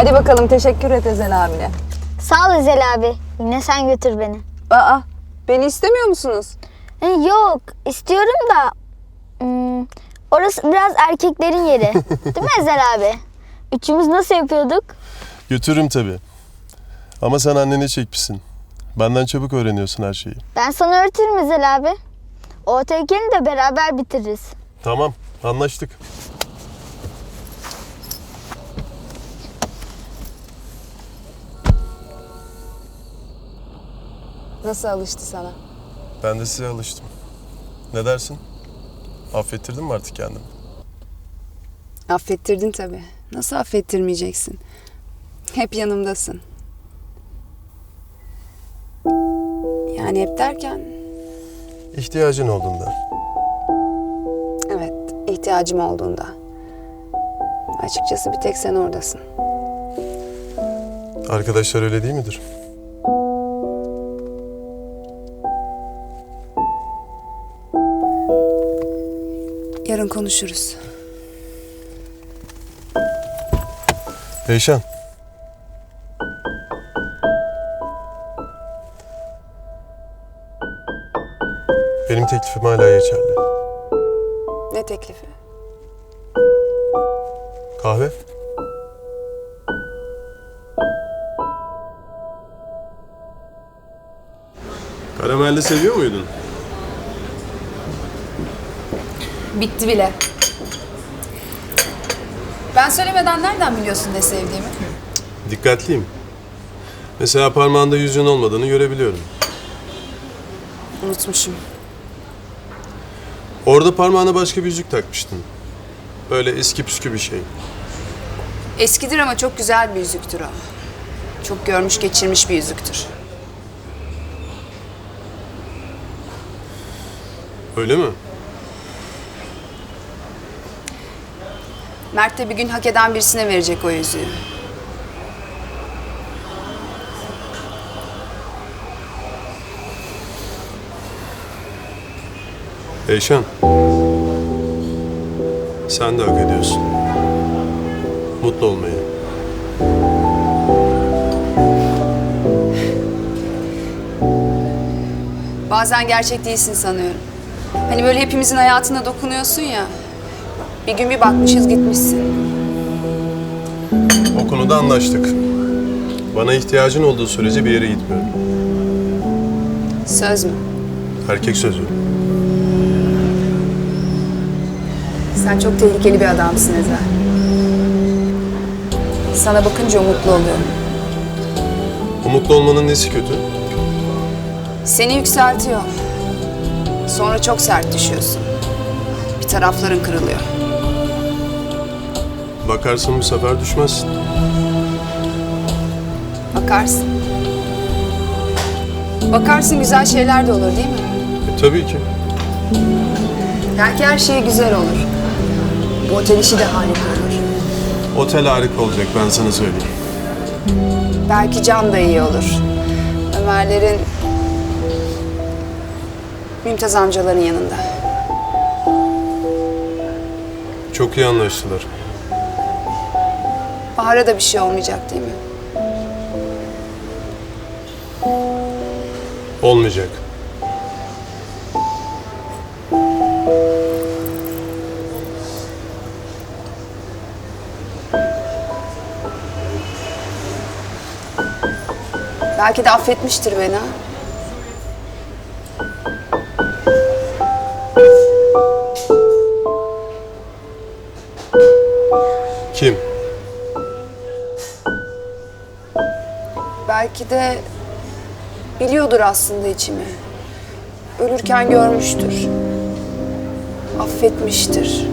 Hadi bakalım teşekkür et Ezel abine. Sağ ol Ezel abi. Yine sen götür beni. Aa, beni istemiyor musunuz? E, Yok istiyorum da hmm, orası biraz erkeklerin yeri. Değil mi Ezel abi? Üçümüz nasıl yapıyorduk? Götürürüm tabii. Ama sen annene çekmişsin. Benden çabuk öğreniyorsun her şeyi. Ben sana öğretirim Ezel abi. O tehlikeni de beraber bitiririz. Tamam, anlaştık. Nasıl alıştı sana? Ben de size alıştım. Ne dersin? Affettirdin mi artık kendini? Affettirdin tabii. Nasıl affettirmeyeceksin? Hep yanımdasın. Yani hep derken İhtiyacın olduğunda. evet ihtiyacım olduğunda. Açıkçası bir tek sen oradasın. Arkadaşlar öyle değil midir? Yarın konuşuruz. Eyşan. Benim teklifim hala geçerli. Ne teklifi? Kahve? Karamelli seviyor muydun? Bitti bile. Ben söylemeden nereden biliyorsun ne sevdiğimi? Dikkatliyim. Mesela parmağında yüzüğün olmadığını görebiliyorum. Unutmuşum. Orada parmağına başka bir yüzük takmıştın. Böyle eski püskü bir şey. Eskidir ama çok güzel bir yüzüktür o. Çok görmüş geçirmiş bir yüzüktür. Öyle mi? Mert de bir gün hak eden birisine verecek o yüzüğü. Eyşan. Sen de hak ediyorsun. Mutlu olmayı. Bazen gerçek değilsin sanıyorum. Hani böyle hepimizin hayatına dokunuyorsun ya. Bir gün bir bakmışız gitmişsin. O konuda anlaştık. Bana ihtiyacın olduğu sürece bir yere gitmiyorum. Söz mü? Erkek sözü. Sen çok tehlikeli bir adamsın Ezel. Sana bakınca umutlu oluyorum. Umutlu olmanın nesi kötü? Seni yükseltiyor. Sonra çok sert düşüyorsun. Bir tarafların kırılıyor. Bakarsın bu sefer düşmezsin. Bakarsın. Bakarsın güzel şeyler de olur değil mi? E, tabii ki. Belki her şey güzel olur. Bu otel işi de harika olur. Otel harika olacak ben sana söyleyeyim. Belki Can da iyi olur. Ömerlerin... Mümtaz amcaların yanında. Çok iyi anlaştılar. Bahar'a da bir şey olmayacak değil mi? Olmayacak. Belki de affetmiştir beni ha. Belki de biliyordur aslında içimi. Ölürken görmüştür. Affetmiştir.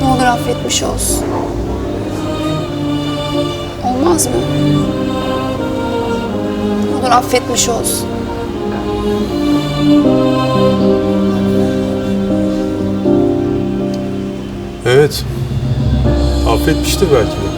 Ne olur affetmiş olsun. Olmaz mı? Ne olur affetmiş olsun. Evet. Affetmiştir belki de.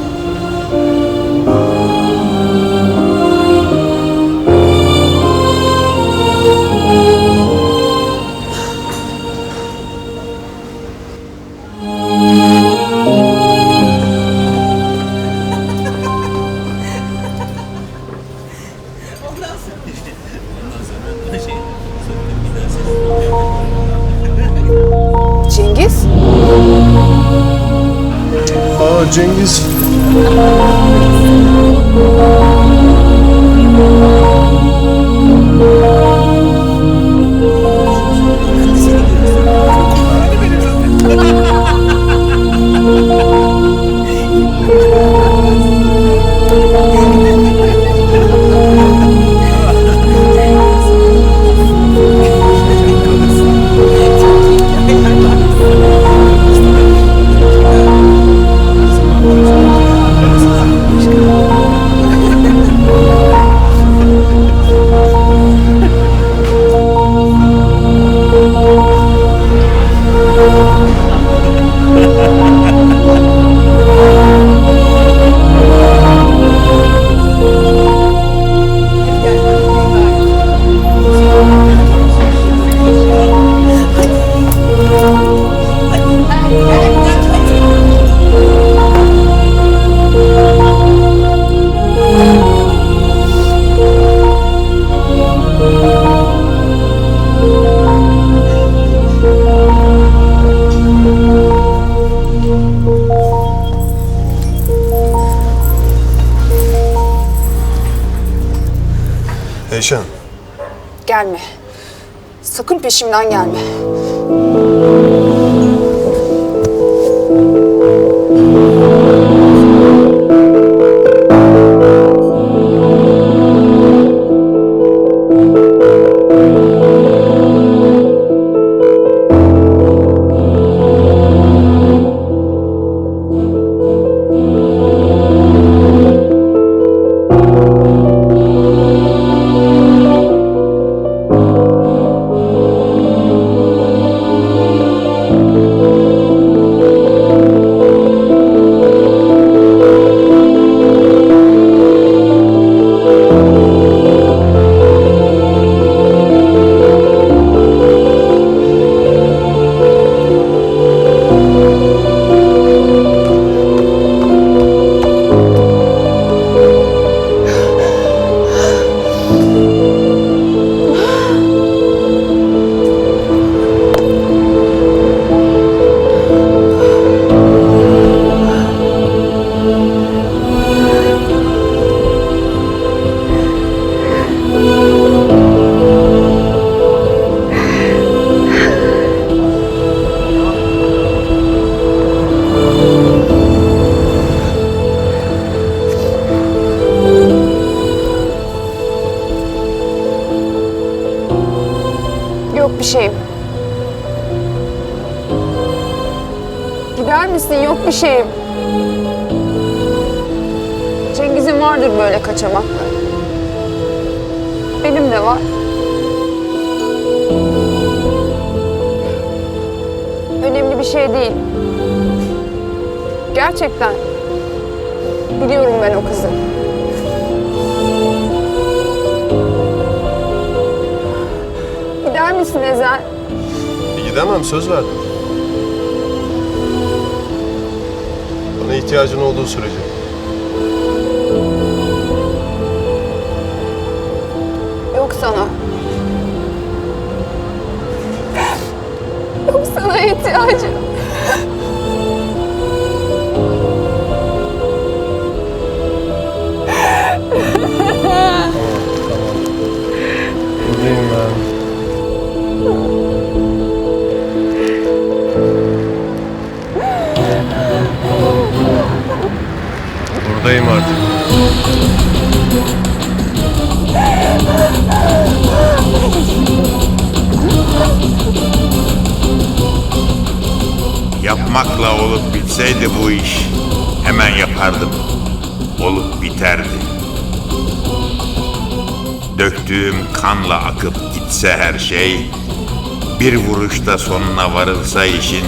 Peşimden gelme. Bir şeyim. Cengiz'in vardır böyle kaçamakları. Benim de var. Önemli bir şey değil. Gerçekten. Biliyorum ben o kızı. Gider misin Ezel? Gidemem söz verdim. Bana ihtiyacın olduğu sürece. Yok sana. Yok sana ihtiyacım. Buradayım artık. Yapmakla olup bitseydi bu iş hemen yapardım. Olup biterdi. Döktüğüm kanla akıp gitse her şey, bir vuruşta sonuna varılsa işin,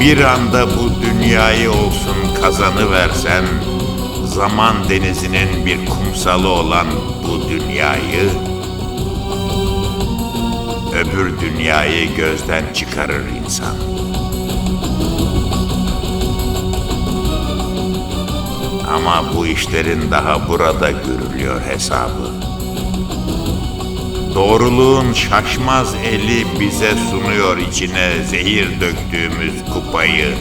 bir anda bu dünyayı olsun kazanı versen, zaman denizinin bir kumsalı olan bu dünyayı, öbür dünyayı gözden çıkarır insan. Ama bu işlerin daha burada görülüyor hesabı. Doğruluğun şaşmaz eli bize sunuyor içine zehir döktüğümüz kupayı.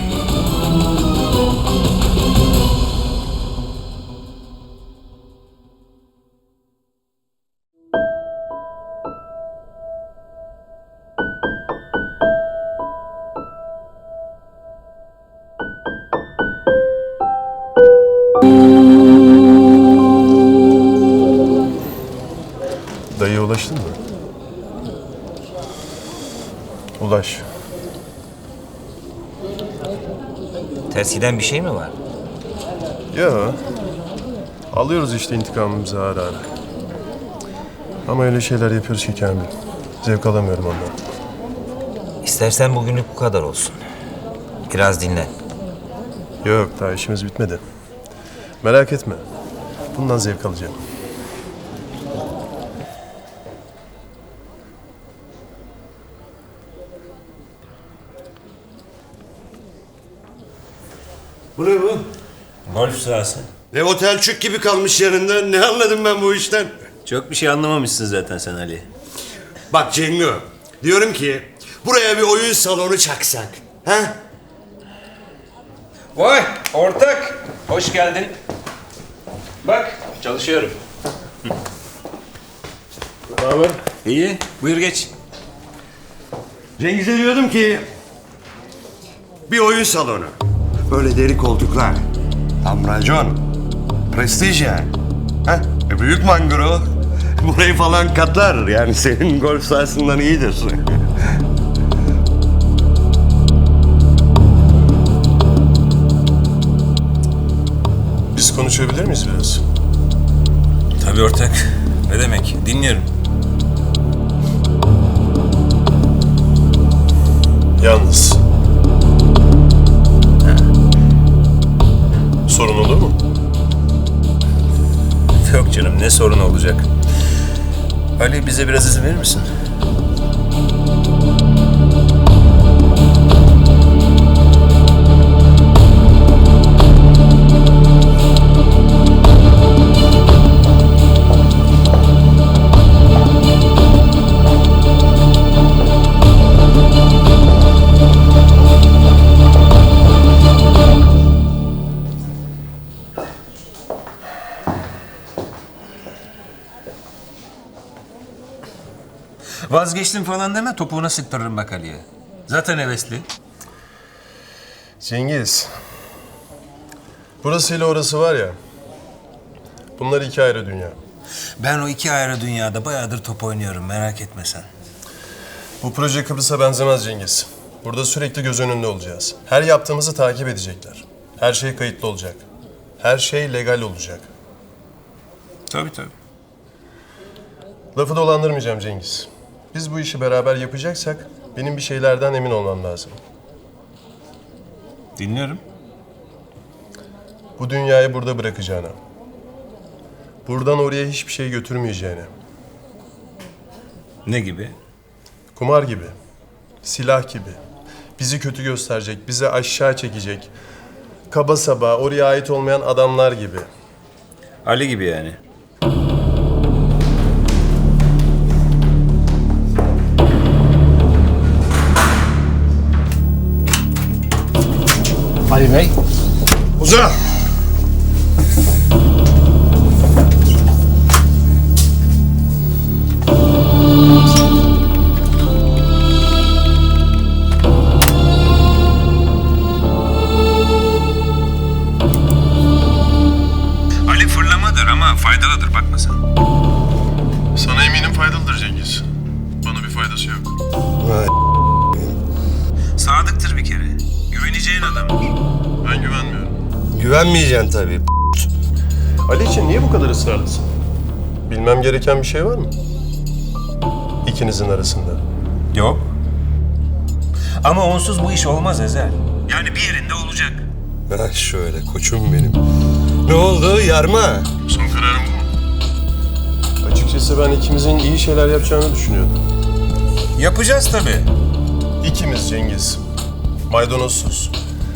Ters giden bir şey mi var? Ya. Alıyoruz işte intikamımızı ara ara. Ama öyle şeyler yapıyoruz ki Kamil. Zevk alamıyorum ondan. İstersen bugünlük bu kadar olsun. Biraz dinlen. Yok daha işimiz bitmedi. Merak etme. Bundan zevk alacağım. Bu ne bu? Golf sahası. Ne otel çük gibi kalmış yanında. Ne anladım ben bu işten? Çok bir şey anlamamışsın zaten sen Ali. Bak Cengo, diyorum ki buraya bir oyun salonu çaksak. Ha? Vay ortak. Hoş geldin. Bak çalışıyorum. Ne haber? İyi buyur geç. Cengiz'e diyordum ki bir oyun salonu. Böyle deri koltuklar. Tam racon. Prestij yani. Ha? E büyük mangro. Burayı falan katlar. Yani senin golf sahasından iyidir. Biz konuşabilir miyiz biraz? Tabii ortak. Ne demek? Dinliyorum. Yalnız. Canım ne sorun olacak. Ali bize biraz izin verir misin? Vazgeçtim falan deme topuğuna sıktırırım bak Ali'ye. Zaten hevesli. Cengiz. Burası ile orası var ya. Bunlar iki ayrı dünya. Ben o iki ayrı dünyada bayağıdır top oynuyorum merak etme sen. Bu proje Kıbrıs'a benzemez Cengiz. Burada sürekli göz önünde olacağız. Her yaptığımızı takip edecekler. Her şey kayıtlı olacak. Her şey legal olacak. Tabii tabii. Lafı dolandırmayacağım Cengiz. Biz bu işi beraber yapacaksak benim bir şeylerden emin olmam lazım. Dinliyorum. Bu dünyayı burada bırakacağına. Buradan oraya hiçbir şey götürmeyeceğine. Ne gibi? Kumar gibi. Silah gibi. Bizi kötü gösterecek, bizi aşağı çekecek. Kaba saba, oraya ait olmayan adamlar gibi. Ali gibi yani. velho. Ô Zé, şey var mı? İkinizin arasında. Yok. Ama onsuz bu iş olmaz Ezel. Yani bir yerinde olacak. Ha şöyle koçum benim. Ne oldu yarma? Son kararım bu? Açıkçası ben ikimizin iyi şeyler yapacağını düşünüyordum. Yapacağız tabii. İkimiz Cengiz. Maydanozsuz.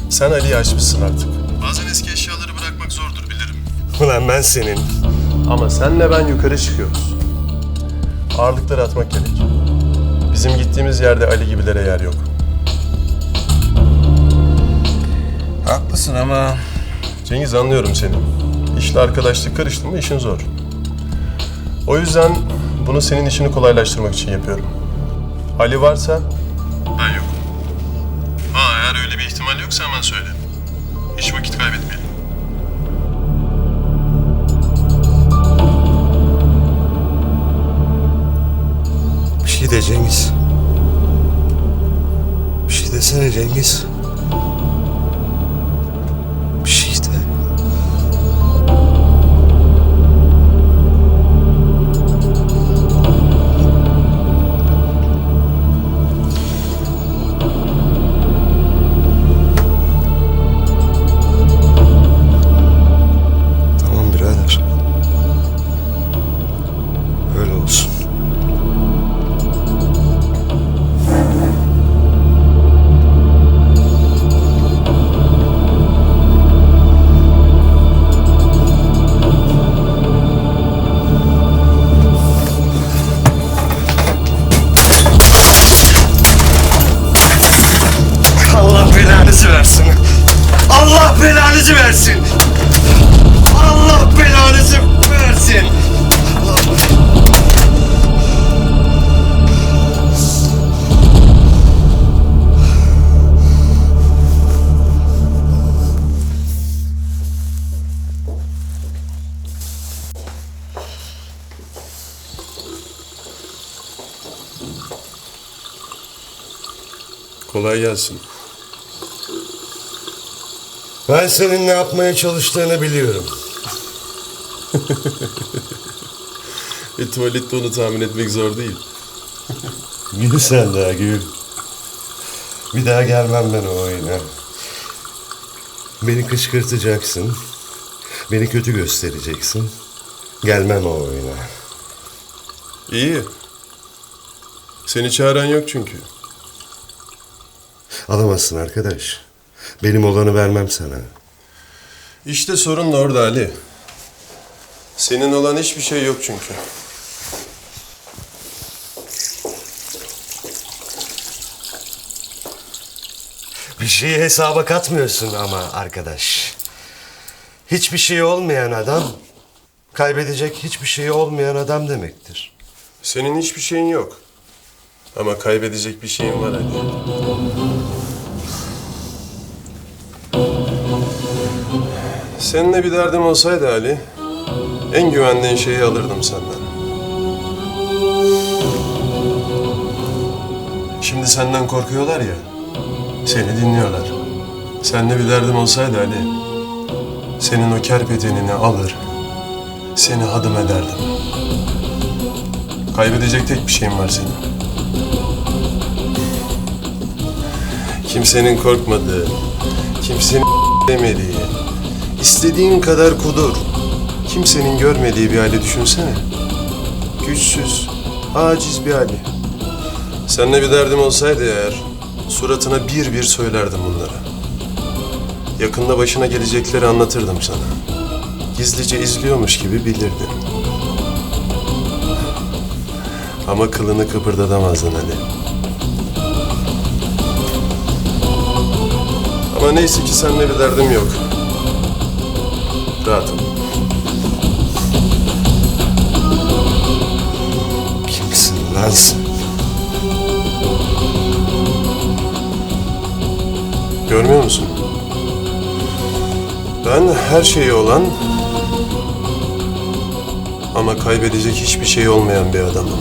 Sen Ali'yi açmışsın artık. Bazen eski eşyaları bırakmak zordur bilirim. Ulan ben senin. Ama senle ben yukarı çıkıyoruz. Ağırlıkları atmak gerek. Bizim gittiğimiz yerde Ali gibilere yer yok. Haklısın ama Cengiz anlıyorum seni. İşle arkadaşlık karıştı mı işin zor. O yüzden bunu senin işini kolaylaştırmak için yapıyorum. Ali varsa ben yokum. Ha eğer öyle bir ihtimal yoksa hemen söyle. Hiç vakit kaybetmeyelim. De Cengiz. Bir şey desene Cengiz. Versin. Allah belanızı versin. Kolay gelsin. Ben senin ne yapmaya çalıştığını biliyorum. E tuvalette onu tahmin etmek zor değil. Gül sen daha gül. Bir daha gelmem ben o oyuna. Beni kışkırtacaksın. Beni kötü göstereceksin. Gelmem o oyuna. İyi. Seni çağıran yok çünkü. Alamazsın arkadaş. Benim olanı vermem sana. İşte sorun da orada Ali. Senin olan hiçbir şey yok çünkü. Bir şeyi hesaba katmıyorsun ama arkadaş. Hiçbir şey olmayan adam, kaybedecek hiçbir şey olmayan adam demektir. Senin hiçbir şeyin yok. Ama kaybedecek bir şeyin var Ali. Seninle bir derdim olsaydı Ali, en güvendiğin şeyi alırdım senden. Şimdi senden korkuyorlar ya, seni dinliyorlar. Seninle bir derdim olsaydı Ali, senin o kerpetenini alır, seni hadım ederdim. Kaybedecek tek bir şeyin var senin. Kimsenin korkmadığı, kimsenin demediği, istediğin kadar kudur, kimsenin görmediği bir hali düşünsene. Güçsüz, aciz bir hali. Seninle bir derdim olsaydı eğer, suratına bir bir söylerdim bunları. Yakında başına gelecekleri anlatırdım sana. Gizlice izliyormuş gibi bilirdin. Ama kılını kıpırdatamazdın Ali. Ama neyse ki seninle bir derdim yok. Rahatım. Kimsin lan sen? Görmüyor musun? Ben her şeyi olan ama kaybedecek hiçbir şey olmayan bir adamım.